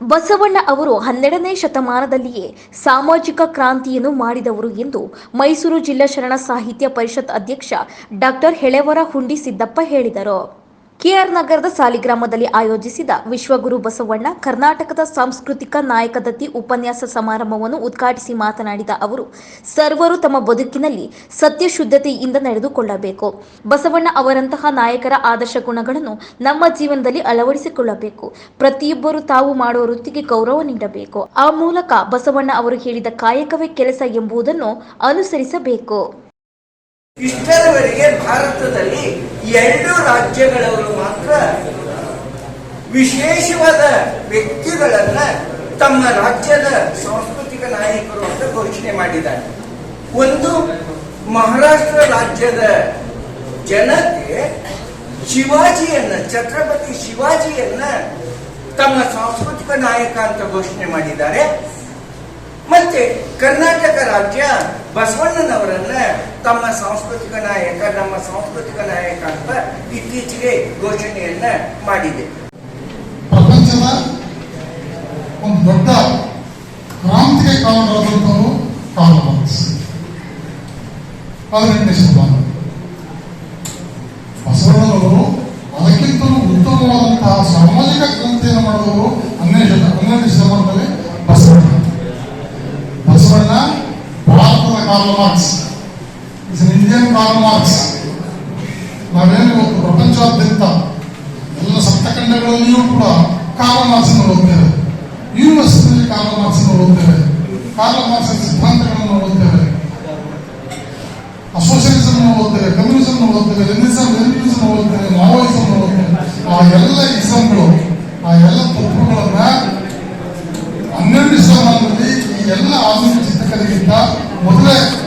ಬಸವಣ್ಣ ಅವರು ಹನ್ನೆರಡನೇ ಶತಮಾನದಲ್ಲಿಯೇ ಸಾಮಾಜಿಕ ಕ್ರಾಂತಿಯನ್ನು ಮಾಡಿದವರು ಎಂದು ಮೈಸೂರು ಜಿಲ್ಲಾ ಶರಣ ಸಾಹಿತ್ಯ ಪರಿಷತ್ ಅಧ್ಯಕ್ಷ ಡಾಕ್ಟರ್ ಹೆಳೆವರ ಹುಂಡಿ ಸಿದ್ದಪ್ಪ ಹೇಳಿದರು. ಕೆಆರ್ ನಗರದ ಸಾಲಿಗ್ರಾಮದಲ್ಲಿ ಆಯೋಜಿಸಿದ ವಿಶ್ವಗುರು ಬಸವಣ್ಣ ಕರ್ನಾಟಕದ ಸಾಂಸ್ಕೃತಿಕ ನಾಯಕದತ್ತಿ ಉಪನ್ಯಾಸ ಸಮಾರಂಭವನ್ನು ಉದ್ಘಾಟಿಸಿ ಮಾತನಾಡಿದ ಅವರು, ಸರ್ವರು ತಮ್ಮ ಬದುಕಿನಲ್ಲಿ ಸತ್ಯ ಶುದ್ಧತೆಯಿಂದ ನಡೆದುಕೊಳ್ಳಬೇಕು. ಬಸವಣ್ಣ ಅವರಂತಹ ನಾಯಕರ ಆದರ್ಶ ಗುಣಗಳನ್ನು ನಮ್ಮ ಜೀವನದಲ್ಲಿ ಅಳವಡಿಸಿಕೊಳ್ಳಬೇಕು. ಪ್ರತಿಯೊಬ್ಬರು ತಾವು ಮಾಡುವ ವೃತ್ತಿಗೆ ಗೌರವ ನೀಡಬೇಕು. ಆ ಮೂಲಕ ಬಸವಣ್ಣ ಅವರು ಹೇಳಿದ ಕಾಯಕವೇ ಕೆಲಸ ಎಂಬುದನ್ನು ಅನುಸರಿಸಬೇಕು. ಇಷ್ಟರವರೆಗೆ ಭಾರತದಲ್ಲಿ ಎರಡು ರಾಜ್ಯಗಳವರು ಮಾತ್ರ ವಿಶೇಷವಾದ ವ್ಯಕ್ತಿಗಳನ್ನ ತಮ್ಮ ರಾಜ್ಯದ ಸಾಂಸ್ಕೃತಿಕ ನಾಯಕರು ಅಂತ ಘೋಷಣೆ ಮಾಡಿದ್ದಾರೆ. ಒಂದು ಮಹಾರಾಷ್ಟ್ರ ರಾಜ್ಯದ ಜನತೆ ಶಿವಾಜಿಯನ್ನ, ಛತ್ರಪತಿ ಶಿವಾಜಿಯನ್ನ ತಮ್ಮ ಸಾಂಸ್ಕೃತಿಕ ನಾಯಕ ಅಂತ ಘೋಷಣೆ ಮಾಡಿದ್ದಾರೆ. ಮತ್ತೆ ಕರ್ನಾಟಕ ರಾಜ್ಯ ಬಸವಣ್ಣನವರನ್ನ ತಮ್ಮ ಸಾಂಸ್ಕೃತಿಕ ನಾಯಕ, ನಮ್ಮ ಸಾಂಸ್ಕೃತಿಕ ನಾಯಕ ಅಂತ ಇತ್ತೀಚೆಗೆ ಘೋಷಣೆಯನ್ನ ಮಾಡಿದೆ. ಪ್ರಪಂಚದ ಒಂದು ದೊಡ್ಡ ಕ್ರಾಂತಿಗೆ ಕಾರಣರಾದಂಥವರು ಕಾರ್ಲ್ ಮಾರ್ಕ್ಸ್ ಹದಿನೆಂಟನೇ ಶತಮಾನ ಬಸವಣ್ಣನವರು ಅದಕ್ಕಿಂತಲೂ ಉತ್ತಮವಾದಂತಹ ಸಾಮಾಜಿಕ ಕ್ರಾಂತಿಯನ್ನು ಮಾಡಿದವರು ಹನ್ನೆರಡು ಹನ್ನೆರಡನೇ ಶತಮಾನದಲ್ಲಿ Basavanna Karl Marx is Indian Karl Marx ನಾವೇನು ಇವತ್ತು ಪ್ರಪಂಚಾದ್ಯಂತ ಎಲ್ಲ ಸಪ್ತಖಂಡಗಳಲ್ಲಿಯೂ ಕೂಡ ಕಾರ್ಲ್ ಮಾರ್ಕ್ಸ್ ಓದ್ತೇವೆ ಯೂನಿವರ್ಸಿಟಿಯಲ್ಲಿ ಕಾರ್ಲ್ ಮಾರ್ಕ್ಸ್ ಓದ್ತೇವೆ ಕಾರ್ಲ್ ಮಾರ್ಕ್ಸ್ ಸಿದ್ಧಾಂತಗಳನ್ನು ಓದ್ತೇವೆ ಅಸೋಸಿಯೇಷನ್ ಓದ್ತೇವೆ ಕಮ್ಯುನಿಸಮ್ ಓದ್ತೇವೆ ಲೆನಿಸಮ್ ಲೆನಿಸಮ್ ಓದ್ತೇವೆ ಮಾವೋಯಿಸಮ್ ಓದ್ತೇವೆ ಆ ಎಲ್ಲ ಇಸಮ್ಗಳು ಆ ಎಲ್ಲ ತತ್ವಗಳನ್ನ ಹನ್ನೆರಡು ಶತಮಾನದಲ್ಲಿ ಈ ಎಲ್ಲ ಆಧುನಿಕ ಚಿಂತಕರಿಗಿಂತ 我们